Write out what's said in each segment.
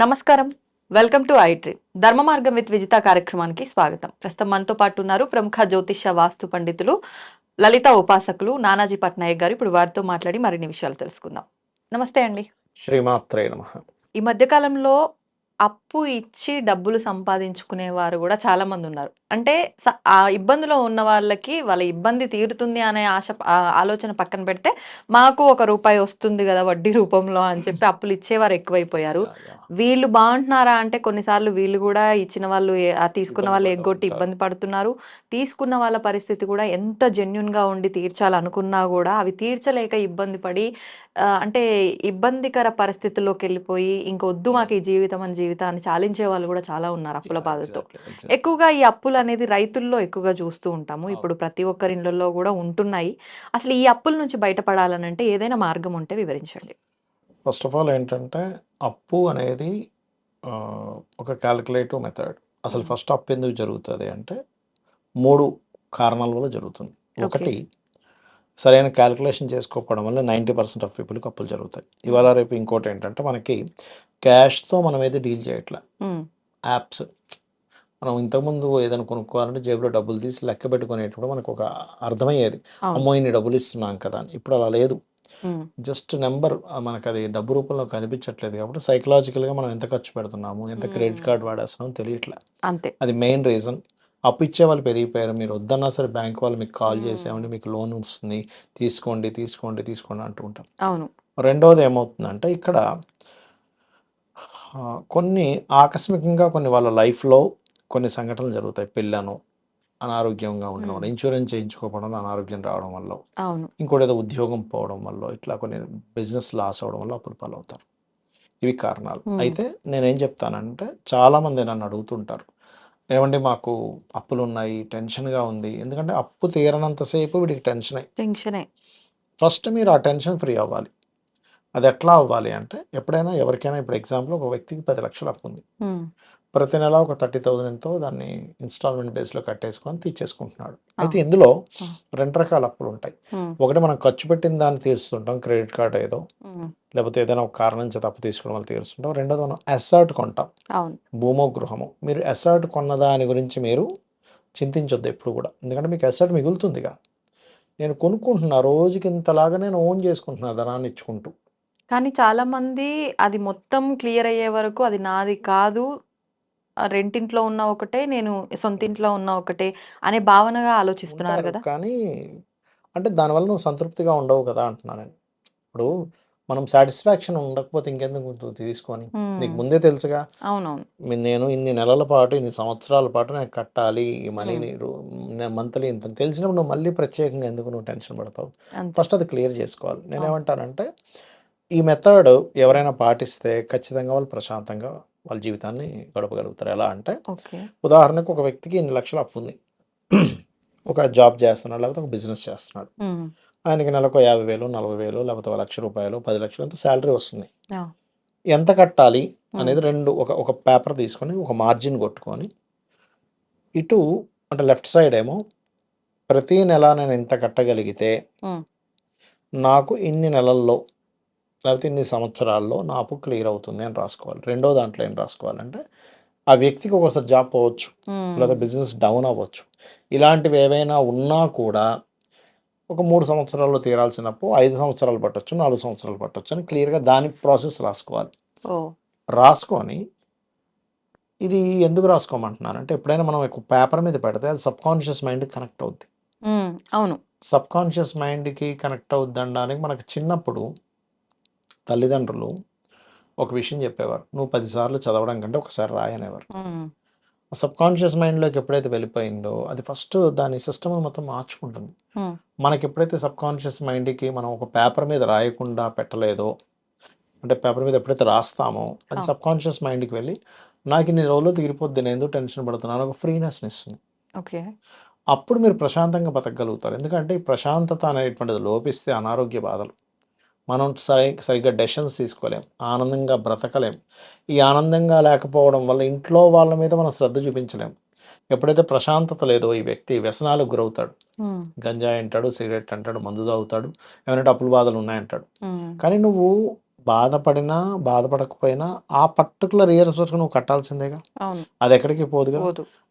నమస్కారం. Welcome to ఐట్రీ ధర్మ Margam with Vijitha కార్యక్రమానికి స్వాగతం. ప్రస్తుతం మనతో పాటు ఉన్నారు ప్రముఖ జ్యోతిష వాస్తు పండితులు లలిత ఉపాసకులు నానాజీ పట్నాయక్ గారు. ఇప్పుడు వారితో మాట్లాడి మరిన్ని విషయాలు తెలుసుకుందాం. నమస్తే అండి. శ్రీమాత్రే నమ. ఈ మధ్య కాలంలో అప్పు ఇచ్చి డబ్బులు సంపాదించుకునే వారు కూడా చాలా మంది ఉన్నారు. అంటే స- ఆ ఇబ్బందిలో ఉన్న వాళ్ళకి వాళ్ళ ఇబ్బంది తీరుతుంది అనే ఆశ ఆలోచన పక్కన పెడితే మాకు ఒక రూపాయి వస్తుంది కదా వడ్డీ రూపంలో అని చెప్పి అప్పులు ఇచ్చేవారు ఎక్కువైపోయారు. వీళ్ళు బాగుంటున్నారా అంటే కొన్నిసార్లు వీళ్ళు కూడా ఇచ్చిన వాళ్ళు తీసుకున్న వాళ్ళు ఎగ్గొట్టి ఇబ్బంది పడుతున్నారు. తీసుకున్న వాళ్ళ పరిస్థితి కూడా ఎంత జెన్యున్గా ఉండి తీర్చాలనుకున్నా కూడా అవి తీర్చలేక ఇబ్బంది పడి అంటే ఇబ్బందికర పరిస్థితుల్లోకి వెళ్ళిపోయి ఇంకొద్దు మాకు ఈ జీవితం అని జీవితాన్ని చాలించే వాళ్ళు కూడా చాలా ఉన్నారు అప్పుల బాధతో. ఎక్కువగా ఈ అప్పులు అనేది రైతుల్లో ఎక్కువగా చూస్తూ ఉంటాము. ఇప్పుడు ప్రతి ఒక్కరి ఇళ్ళల్లో కూడా ఉంటున్నాయి. అసలు ఈ అప్పుల నుంచి బయటపడాలనంటే ఏదైనా మార్గం ఉంటే వివరించండి. ఫస్ట్ ఆఫ్ ఆల్ ఏంటంటే అప్పు అనేది ఒక క్యాలిక్యులేటివ్ మెథడ్. అసలు. ఫస్ట్ అప్పు ఎందుకు జరుగుతుంది అంటే మూడు కారణాల వల్ల జరుగుతుంది. ఒకటి సరైన క్యాలిక్యులేషన్ చేసుకోకపోవడం వల్ల నైంటీ పర్సెంట్ ఆఫ్ పీపుల్కి అప్పులు జరుగుతాయి. ఇవాళ రేపు ఇంకోటి ఏంటంటే మనకి క్యాష్తో మనం ఏది డీల్ చేయట్లే. యాప్స్. మనం ఇంతకుముందు ఏదైనా కొనుక్కోవాలంటే జేబులో డబ్బులు తీసి లెక్క పెట్టుకునేటప్పుడు మనకు ఒక అర్థమయ్యేది అమ్మో! ఇన్ని డబ్బులు ఇస్తున్నాం కదా! అని. ఇప్పుడు అలా లేదు. జస్ట్ నెంబర్ మనకు అది డబ్బు రూపంలో కనిపించట్లేదు కాబట్టి సైకలాజికల్గా మనం ఎంత ఖర్చు పెడుతున్నాము ఎంత క్రెడిట్. కార్డ్ వాడేస్తున్నాం తెలియట్లే. అంతే. అది మెయిన్ రీజన్. అప్పు ఇచ్చే వాళ్ళు పెరిగిపోయారు. మీరు వద్దన్నా సరే బ్యాంక్ వాళ్ళు మీకు కాల్ మ్మ్. చేసామంటే మీకు లోన్ వస్తుంది తీసుకోండి తీసుకోండి తీసుకోండి అంటూ ఉంటాం అవును. రెండవది ఏమవుతుందంటే ఇక్కడ కొన్ని ఆకస్మికంగా కొన్ని వాళ్ళ లైఫ్లో కొన్ని సంఘటనలు జరుగుతాయి. పిల్లను అనారోగ్యంగా ఉండడం వల్ల. ఇన్సూరెన్స్ చేయించుకోవడం వల్ల అనారోగ్యం రావడం వల్ల ఇంకోటి ఏదో ఉద్యోగం పోవడం వల్ల ఇట్లా కొన్ని బిజినెస్ లాస్ అవడం వల్ల అప్పులు పాలవుతారు. ఇవి కారణాలు. అయితే నేనేం చెప్తానంటే చాలామంది నన్ను అడుగుతుంటారు. ఏమండి మాకు అప్పులు ఉన్నాయి టెన్షన్గా ఉంది. ఎందుకంటే అప్పు తీరనంతసేపు వీడికి టెన్షన్. టెన్షనే. ఫస్ట్ మీరు ఆ టెన్షన్ ఫ్రీ అవ్వాలి. అది ఎట్లా అవ్వాలి అంటే ఎప్పుడైనా ఎవరికైనా ఇప్పుడు ఎగ్జాంపుల్ ఒక వ్యక్తికి పది లక్షలు అప్పు ఉంది ప్రతి నెల ఒక థర్టీ థౌసండ్ ఎంతో దాన్ని ఇన్స్టాల్మెంట్ బేస్లో కట్టేసుకొని తీర్చేసుకుంటున్నాడు. అయితే. ఇందులో. రెండు రకాల అప్పులు ఉంటాయి. ఒకటి మనం ఖర్చు పెట్టిన దాన్ని తీరుస్తుంటాం క్రెడిట్ కార్డ్ ఏదో. లేకపోతే ఏదైనా ఒక కారణం చేత అప్పు తీసుకోవడం వల్ల తీరుస్తుంటాం. రెండోది మనం అసర్ట్ కొంటాం. భూమో గృహము మీరు అసర్ట్ కొన్న దాని గురించి మీరు చింతించొద్దు ఎప్పుడు కూడా. ఎందుకంటే మీకు అసర్ట్ మిగులుతుందిగా. నేను కొనుక్కుంటున్నా రోజుకి ఇంతలాగా నేను ఓన్ చేసుకుంటున్నా ధనాన్ని ఇచ్చుకుంటూ. కానీ చాలా మంది అది మొత్తం క్లియర్ అయ్యే వరకు అది నాది కాదు రెంటింట్లో ఉన్న ఒకటే నేను సొంత ఇంట్లో ఉన్న ఒకటే అనే భావనగా ఆలోచిస్తున్నారు ఉంటారు. కదా? కానీ అంటే దానివల్ల నువ్వు సంతృప్తిగా ఉండవు కదా అంటున్నాను నేను. ఇప్పుడు మనం సాటిస్ఫాక్షన్ ఉండకపోతే ఇంకెందుకు తీసుకొని? నీకు ముందే తెలుసుగా. అవునవును. మీ- నేను ఇన్ని నెలల పాటు ఇన్ని సంవత్సరాల పాటు నేను కట్టాలి ఈ ఉమ్, మనీని మంత్లీ ఇంత తెలిసినప్పుడు నువ్వు మళ్ళీ ప్రత్యేకంగా ఎందుకు నువ్వు టెన్షన్ పడతావు? అంతే. ఫస్ట్ అది క్లియర్ చేసుకోవాలి. అవును. నేనేమంటానంటే ఈ మెథడ్ ఎవరైనా పాటిస్తే ఖచ్చితంగా వాళ్ళు ప్రశాంతంగా వాళ్ళ జీవితాన్ని గడపగలుగుతారు. ఎలా అంటే ఓకే. ఉదాహరణకు ఒక వ్యక్తికి ఇన్ని లక్షలు అప్పు ఉంది. ఒక జాబ్ చేస్తున్నాడు లేకపోతే ఒక బిజినెస్ చేస్తున్నాడు. ఆయనకి నెలకు యాభై వేలు నలభై వేలు లేకపోతే ఒక లక్ష రూపాయలు పది లక్షలు ఎంత శాలరీ వస్తుంది. ఆ, ఎంత కట్టాలి అనేది రెండు ఒక ఒక పేపర్ తీసుకొని ఒక మార్జిన్ కొట్టుకొని ఇటు అంటే లెఫ్ట్ సైడ్ ఏమో ప్రతి నెల నేను ఇంత కట్టగలిగితే ఉమ్, నాకు ఇన్ని నెలల్లో లేకపోతే ఇన్ని సంవత్సరాల్లో నా అప్పు క్లియర్ అవుతుంది అని రాసుకోవాలి. రెండో దాంట్లో ఏం రాసుకోవాలంటే ఆ వ్యక్తికి ఒకసారి జాబ్ పోవచ్చు లేదా బిజినెస్ డౌన్ అవ్వచ్చు. ఇలాంటివి ఏవైనా ఉన్నా కూడా ఒక మూడు సంవత్సరాల్లో తీరాల్సిన అప్పు ఐదు సంవత్సరాలు పట్టొచ్చు నాలుగు సంవత్సరాలు పట్టొచ్చు అని క్లియర్గా దాని ప్రాసెస్ రాసుకోవాలి. రాసుకొని ఇది ఎందుకు రాసుకోమంటున్నానంటే ఎప్పుడైనా మనం ఒక పేపర్ మీద పెడితే అది సబ్ కాన్షియస్ మైండ్కి కనెక్ట్ అవుద్ది. అవును. సబ్ కాన్షియస్ మైండ్కి కనెక్ట్ అవుద్ది అనడానికి మనకు చిన్నప్పుడు తల్లిదండ్రులు ఒక విషయం చెప్పేవారు. నువ్వు పదిసార్లు చదవడం కంటే ఒకసారి రాయనేవారు సబ్ కాన్షియస్ మైండ్లోకి ఎప్పుడైతే వెళ్ళిపోయిందో అది ఫస్ట్ దాని సిస్టమ్ మొత్తం మార్చుకుంటుంది. మనకి ఎప్పుడైతే సబ్ కాన్షియస్ మైండ్కి మనం ఒక పేపర్ మీద రాయకుండా పెట్టలేదో అంటే పేపర్ మీద ఎప్పుడైతే రాస్తామో అది సబ్ కాన్షియస్ మైండ్కి వెళ్ళి నాకు ఇన్ని రోజులు తీరిపోద్ది నేను ఎందుకు టెన్షన్ పడుతున్నాను ఒక ఫ్రీనెస్ని ఇస్తుంది. ఓకే. అప్పుడు మీరు ప్రశాంతంగా బతకగలుగుతారు. ఎందుకంటే ఈ ప్రశాంతత అనేటువంటిది లోపిస్తే అనారోగ్య బాధలు. మనం సరి సరిగ్గా డెసిషన్స్ తీసుకోలేం ఆనందంగా బ్రతకలేం ఈ ఆనందంగా లేకపోవడం వల్ల ఇంట్లో వాళ్ళ మీద మనం శ్రద్ధ చూపించలేం ఎప్పుడైతే ప్రశాంతత లేదో ఈ వ్యక్తి వ్యసనాలకు గురవుతాడు గంజాయి అంటాడు సిగరెట్ అంటాడు మందు తాగుతాడు ఏమైనా అప్పుల బాధలు ఉన్నాయంటాడు కానీ నువ్వు బాధపడినా, బాధపడకపోయినా ఆ పర్టిక్యులర్ ఇయర్స్ వరకు నువ్వు కట్టాల్సిందేగా. అది ఎక్కడికి. పోదు.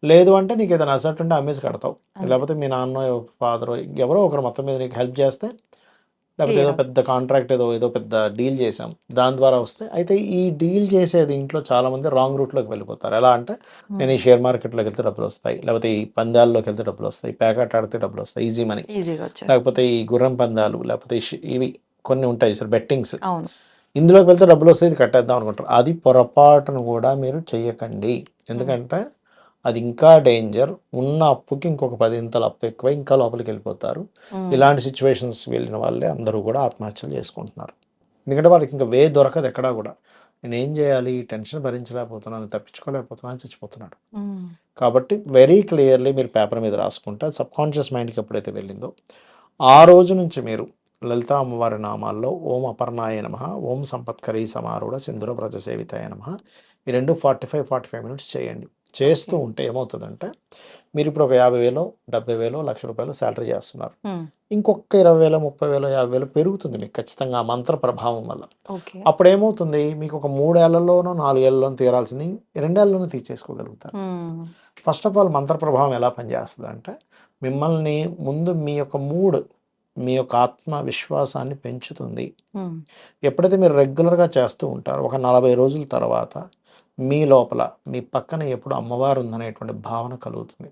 లేదు అంటే నీకేదైనా అసెట్ ఉంటే అమ్మేసి కడతావు. లేకపోతే మీ నాన్నో, ఫాదరో ఎవరో ఒకరు మొత్తం మీద నీకు హెల్ప్ చేస్తే లేకపోతే ఏదో. పెద్ద కాంట్రాక్ట్ ఏదో ఏదో పెద్ద డీల్ చేసాం. దాని ద్వారా వస్తే అయితే ఈ డీల్ చేసేది ఇంట్లో చాలామంది రాంగ్ రూట్‌లోకి వెళ్ళిపోతారు. ఎలా అంటే నేను ఈ. షేర్ మార్కెట్‌లోకి వెళ్తే డబ్బులొస్తాయి. లేకపోతే ఈ పందాల్లోకి వెళ్తే డబ్బులొస్తాయి. పేకాట ఆడితే డబ్బులొస్తాయి. Easy money. లేకపోతే ఈ గుర్రం పందాలు లేకపోతే ఇవి కొన్ని ఉంటాయి చూసారా బెట్టింగ్స్. ఇందులోకి వెళ్తే డబ్బులొస్తాయి. ఇది కట్టేద్దాం అనుకుంటారు. అది పొరపాటును కూడా మీరు చెయ్యకండి. హ్మ్. ఎందుకంటే అది ఇంకా డేంజర్. ఉన్న అప్పుకి ఇంకొక 10 ఇంతలు అప్పు ఎక్కువై ఇంకా లోపలికెళ్ళిపోతారు. హ్మ్. ఇలాంటి సిట్యుయేషన్స్ వెళ్ళిన వాళ్ళే అందరూ కూడా ఆత్మహత్యలు చేసుకుంటున్నారు. ఎందుకంటే వాళ్ళకి ఇంక వే దొరకదు ఎక్కడా కూడా. నేనేం చేయాలి? ఈ టెన్షన్ భరించలేకపోతున్నాను, తప్పించుకోలేకపోతున్నాను అని చచ్చిపోతున్నాడు. కాబట్టి వెరీ క్లియర్‌లీ మీరు పేపర్ మీద రాసుకుంటే అది సబ్‌కాన్షియస్ మైండ్‌కి ఎప్పుడైతే వెళ్ళిందో ఆ రోజు నుంచి మీరు లలితా అమ్మవారి నామాల్లో ఓం అపర్ణాయ నమః, ఓం సంపత్కరీ సమారూఢ సింధుర వ్రజ సేవితాయ నమః ఈ 2 45, 45 మినిట్స్ చేయండి. చేస్తూ. ఉంటే ఏమవుతదంటే మీరిప్పుడు ఒక 50,000 70,000 లక్ష రూపాయలు సాలరీ చేస్తున్నారు. ఇంకొక 20,000 30,000 50,000 పెరుగుతుంది మీకు ఖచ్చితంగా ఆ మంత్ర ప్రభావం వల్ల. ఓకే. అప్పుడేమవుతుంది మీకు ఒక 3 ఏళ్ళలోనో, 4 ఏళ్ళలోనో తీరాల్సింది 2 ఏళ్ళలోనే తీర్చేసుకోగలుగుతారు. ఫస్ట్ ఆఫ్ ఆల్ మంత్ర ప్రభావం ఎలా పనిచేస్తదంటే మిమ్మల్ని ముందు మీ యొక్క మూడ్ మీ యొక్క ఆత్మ విశ్వాసాన్ని పెంచుతుంది. ఎప్పుడైతే మీరు రెగ్యులర్‌గా చేస్తూ ఉంటారో ఒక 40 రోజుల తర్వాత మీ లోపల మీ పక్కన ఎప్పుడు అమ్మవారు ఉందనేటువంటి భావన కలుగుతుంది.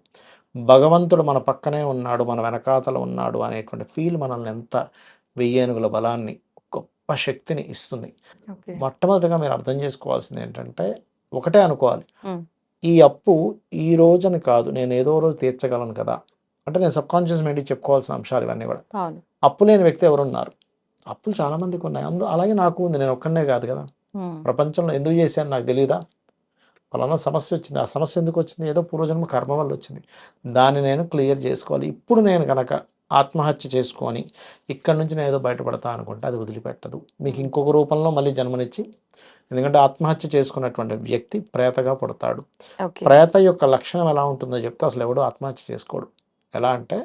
భగవంతుడు మన పక్కనే ఉన్నాడు, మన వెనకాతల ఉన్నాడు అనేటువంటి ఫీల్ మనల్ని ఎంత వెయ్యేనుగుల బలాన్ని, గొప్ప శక్తిని ఇస్తుంది. మొట్టమొదటిగా మీరు అర్థం చేసుకోవాల్సింది ఏంటంటే ఒకటే అనుకోవాలి. ఈ అప్పు ఈ రోజని కాదు నేను ఏదో రోజు తీర్చగలను కదా! అంటే నేను సబ్‌కాన్షియస్ మైండ్‌కి చెప్పుకోవాల్సిన అంశాలు ఇవన్నీ కూడా. అప్పు లేని వ్యక్తి ఎవరున్నారు? అప్పులు చాలా మందికి ఉన్నాయి. అందు అలాగే నాకు ఉంది. నేను ఒక్కడినే కాదు కదా! ప్రపంచంలో ఎందుకు చేశాను నాకు తెలీదా? పలానా సమస్య వచ్చింది. ఆ సమస్య ఎందుకు వచ్చింది? ఏదో పూర్వజన్మ కర్మ వల్ల వచ్చింది. దాన్ని నేను క్లియర్ చేసుకోవాలి. ఇప్పుడు నేను గనక ఆత్మహత్య చేసుకొని ఇక్కడి నుంచి నేను ఏదో బయటపడతా అనుకుంటే అది వదిలిపెట్టదు. మీకు. ఇంకొక రూపంలో మళ్ళీ జన్మనిచ్చి ఎందుకంటే ఆత్మహత్య చేసుకున్నటువంటి వ్యక్తి ప్రేతగా పుడతాడు. ప్రేత యొక్క లక్షణం ఎలా ఉంటుందో చెప్తే అసలు ఎవడు ఆత్మహత్య చేసుకోడు. ఎలా అంటే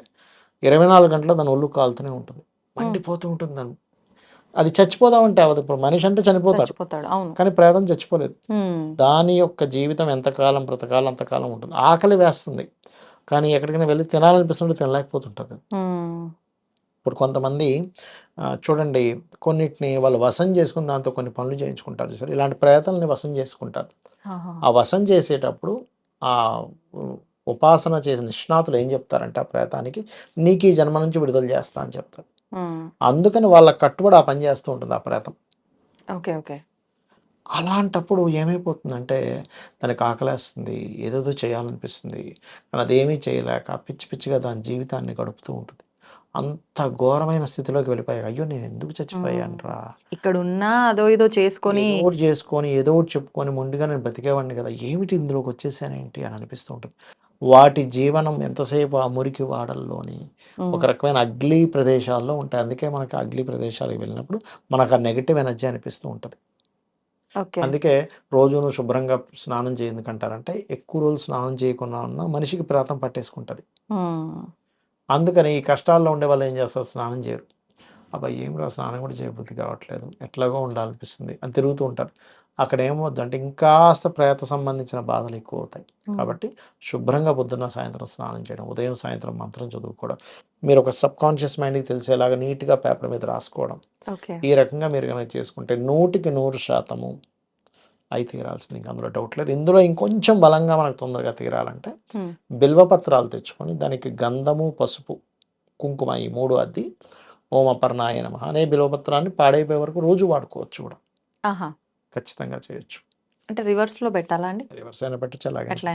24 గంటలు దాని ఒళ్ళు కాలుతూనే ఉంటుంది. మండిపోతూ ఉంటుంది దాన్ని. అది చచ్చిపోదామంటే అవ్వదు. ఇప్పుడు మనిషి అంటే చనిపోతాడు. కానీ ప్రేతం చచ్చిపోలేదు. దాని యొక్క జీవితం ఎంతకాలం బ్రతకాలో అంతకాలం ఉంటుంది. ఆకలి వేస్తుంది. కానీ ఎక్కడికైనా వెళ్ళి తినాలనిపిస్తుంటే తినలేకపోతుంటది. ఇప్పుడు కొంతమంది చూడండి కొన్నిటిని వాళ్ళు వశం చేసుకొని దాంతో కొన్ని పనులు చేయించుకుంటారు చూసారా? ఇలాంటి ప్రేతాలని వశం చేసుకుంటారు. ఆ వశం చేసేటప్పుడు ఉ ఉపాసన చేసిన నిష్ణాతులు ఏం చెప్తారంటే ఆ ప్రేతానికి నీకు ఈ జన్మ నుంచి విడుదల చేస్తా అని చెప్తారు. అందుకని వాళ్ళకి కట్టుబడి ఆ పని చేస్తూ ఉంటుంది ఆ ప్రేతం. ఓకే. ఓకే. అలాంటప్పుడు ఏమైపోతుందంటే దానికి ఆకలేస్తుంది. ఏదేదో చేయాలనిపిస్తుంది. కానీ అదేమీ చేయలేక పిచ్చి పిచ్చిగా దాని జీవితాన్ని గడుపుతూ ఉంటుంది. అంత ఘోరమైన స్థితిలోకి వెళ్ళిపోయాక అయ్యో! నేను ఎందుకు. చచ్చిపోయానురా! ఇక్కడున్నా అదో ఇదో చేసుకొని ఏదో ఒకటి చేసుకొని, ఏదో ఒకటి చెప్పుకొని మొండిగా నేను బతికేవాడిని కదా! ఏమిటి ఇందులోకి వచ్చేసానేంటి అని అనిపిస్తూ ఉంటుంది. వాటి జీవనం ఎంతసేపు ఆ మురికి వాడల్లోని ఒక. రకమైన అగ్లీ ప్రదేశాల్లో ఉంటాయి. అందుకే మనకు అగ్లీ ప్రదేశాలకు వెళ్ళినప్పుడు మనకు ఆ నెగెటివ్ ఎనర్జీ అనిపిస్తూ ఉంటది. అందుకే రోజు నువ్వు శుభ్రంగా స్నానం చేయి ఎందుకంటారంటే ఎక్కువ రోజులు స్నానం చేయకుండా ఉన్నా మనిషికి ప్రేతం పట్టేసుకుంటది. అందుకని ఈ కష్టాల్లో ఉండేవాళ్ళు ఏం చేస్తారు స్నానం చేయరు. అబ్బా! ఏంరా స్నానం కూడా చేయబుద్ధి కావట్లేదు. ఎట్లాగో ఉండాలనిపిస్తుంది అని తిరుగుతూ ఉంటారు. అక్కడ ఏమవుద్దంటే ఇంకాస్త ప్రేత సంబంధించిన బాధలు ఎక్కువవుతాయి. హ్మ్. కాబట్టి శుభ్రంగా పొద్దున్న, సాయంత్రం స్నానం చేయడం, ఉదయం, సాయంత్రం మంత్రం చదువుకోవడం, మీరు ఒక సబ్‌కాన్షియస్ మైండ్‌కి తెలిసేలాగా నీట్‌గా పేపర్ మీద రాసుకోవడం. ఈ రకంగా మీరు గనక చేసుకుంటే 100% అయి తీరాల్సింది. ఇంక అందులో డౌట్ లేదు. ఇందులో ఇంకొంచెం బలంగా మనకు తొందరగా తీరాలంటే. బిల్వపత్రాలు తెచ్చుకొని దానికి గంధము, పసుపు, కుంకుమ ఈ 3 అద్ది ఓం అపర్ణాయ నమః అనే బిల్వపత్రాన్ని పాడైపోయే వరకు రోజు వాడుకోవచ్చు కూడా. ఖచ్చితంగా చేయొచ్చు. అంటే రివర్స్‌లో పెట్టాలా అండి? రివర్స్ అయినా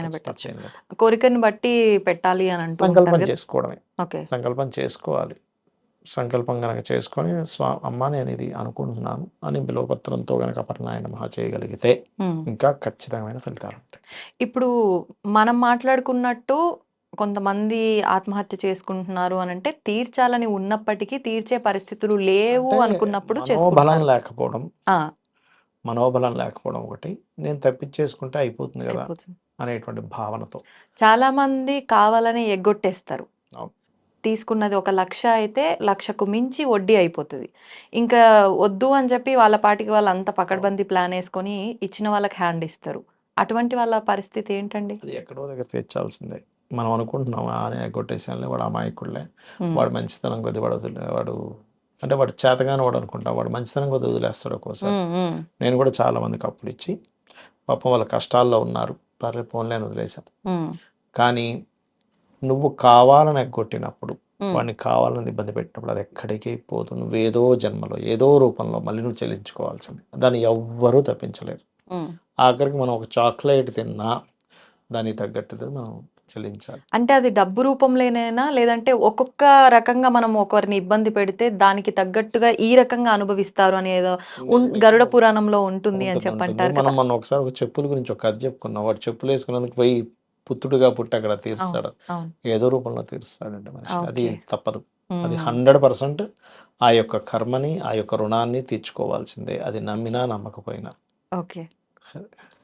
పెట్టొచ్చు. తప్పేం లేదు. కోరికని బట్టి పెట్టాలి అని అంటూ సంకల్పం! చేసుకోవడమే. ఓకే. సంకల్పం చేసుకోవాలి. సంకల్పం గనక చేసుకొని స్వా అమ్మ నేను ఇది అనుకుంటున్నాను అని బిల్వపత్రంతో గనక అపర్ణాయ నమః చేయగలిగితే. ఇంకా ఖచ్చితమైన ఫలితాలుంటాయి. ఇప్పుడు మనం మాట్లాడుకున్నట్టు కొంతమంది ఆత్మహత్య చేసుకుంటున్నారు అనంటే తీర్చాలని ఉన్నప్పటికీ తీర్చే పరిస్థితులు లేవు అంటే అనుకున్నప్పుడు చేసుకుంటున్నారు. లేకపోవడం! మనోబలం లేకపోవడం ఒకటి. నేను తప్పించేసుకుంటే అయిపోతుంది! అయిపోతుంది. అనేటువంటి భావనతో. చాలామంది కావాలని ఎగ్గొట్టేస్తారు. తీసుకున్నది ఒక లక్ష అయితే లక్షకు మించి వడ్డీ అయిపోతది. ఇంకా వద్దు అని చెప్పి వాళ్ళ పాటికి వాళ్ళు అంత పకడ్బందీ ప్లాన్ యేసుకొని ఇచ్చిన వాళ్ళకి హ్యాండ్ ఇస్తారు. అటువంటి వాళ్ళ పరిస్థితి ఏంటండి? అది ఎక్కడో దగ్గర తెచ్చాల్సిందే. మనం అనుకుంటున్నాం ఆనే ఎగ్గొట్టేసాంలే వాడు అమాయకుడులే. వాడు మంచితనం కొద్దీ వాడు వాడు అంటే వాడు చేతగాని వాడు అనుకుంటాం. వాడు మంచితనం కొద్దీ వదిలేస్తాడు ఒక్కోసారి. నేను కూడా చాలా మందికి అప్పులిచ్చి పాపం వాళ్ళ కష్టాల్లో ఉన్నారు. పర్లే వదిలేసాం. హ్మ్. కానీ నువ్వు కావాలని ఎగ్గొట్టినప్పుడు. వాడిని కావాలని ఇబ్బంది పెట్టినప్పుడు అది ఎక్కడికి పోదు. నువ్వేదో జన్మలో, ఏదో రూపంలో మళ్ళీ నువ్వు చెల్లించుకోవాల్సిందే. దాన్ని ఎవ్వరూ తప్పించలేరు. ఆఖరికి మనం ఒక చాక్లెట్ తిన్నా దానికి తగ్గట్టుది మనం చెల్లించాలి. అంటే అది డబ్బు రూపంలోనేనా? లేదంటే ఒక్కొక్క రకంగా మనం ఒకరిని ఇబ్బంది పెడితే దానికి తగ్గట్టుగా ఈ రకంగా అనుభవిస్తారు అనేదో గరుడ పురాణంలో ఉంటుంది అని ఉంటుంది, చెప్పి ఉంటుంది. అంటారు మనం! మొన్న ఒకసారి ఒక చెప్పుల గురించి ఒక కథ చెప్పుకున్నాం. వాడు చెప్పులు వేసుకున్నందుకు పోయి పుత్రుడిగా పుట్టి అక్కడ. తీరుస్తాడు. ఏదో రూపంలో తీరుస్తాడండి మనిషి. అది. తప్పదు. అది హ్మ్. 100% ఆ యొక్క కర్మని, ఆ యొక్క రుణాన్ని తీర్చుకోవాల్సిందే. అది నమ్మినా నమ్మకపోయినా. ఓకే.